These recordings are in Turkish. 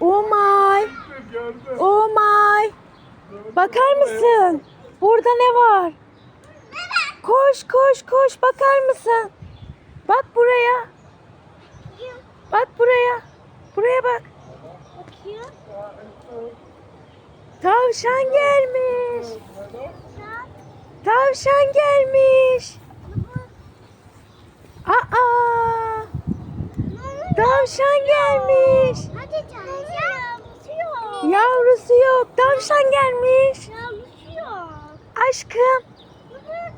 Oh my. Oh my. Bakar mısın? Burada ne var? Koş koş koş bakar mısın? Bak buraya. Bak buraya. Buraya bak. Tavşan gelmiş. Tavşan gelmiş. Aa! Tavşan gelmiş. Yavrusu yok. Tavşan gelmiş. Yavrusu yok. Aşkım.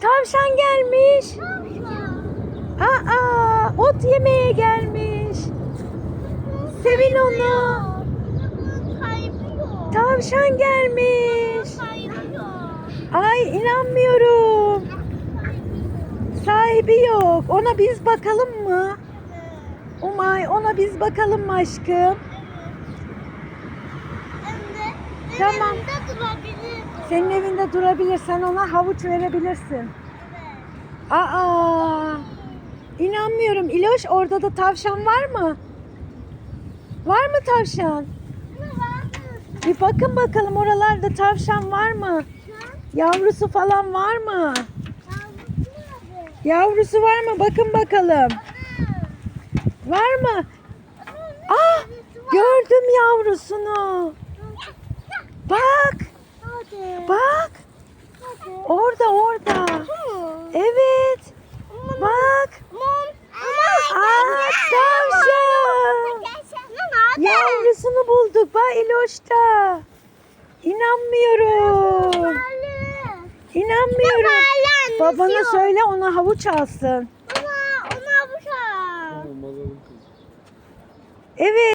Tavşan gelmiş. Tavşan. Aa! Ot yemeye gelmiş. Sevin onu. Tavşan gelmiş. Ay inanmıyorum. Sahibi yok. Ona biz bakalım mı? Umay ona biz bakalım mı aşkım? Tamam. Evimde. Senin evinde durabilir. Sen ona havuç verebilirsin. Aa! İnanmıyorum. İloş orada da tavşan var mı? Var mı tavşan? Bir bakın bakalım oralarda tavşan var mı? Yavrusu falan var mı? Yavrusu var mı? Bakın bakalım. Var mı? Ah! Gördüm yavrusunu. Bak! Bak! Orada orada. Evet. Bak. Aa, tavşan. Yavrusunu bulduk. Bak İloş'ta. İnanmıyorum. İnanmıyorum. Babana söyle ona havuç alsın. Ama ona bu şey. Evet.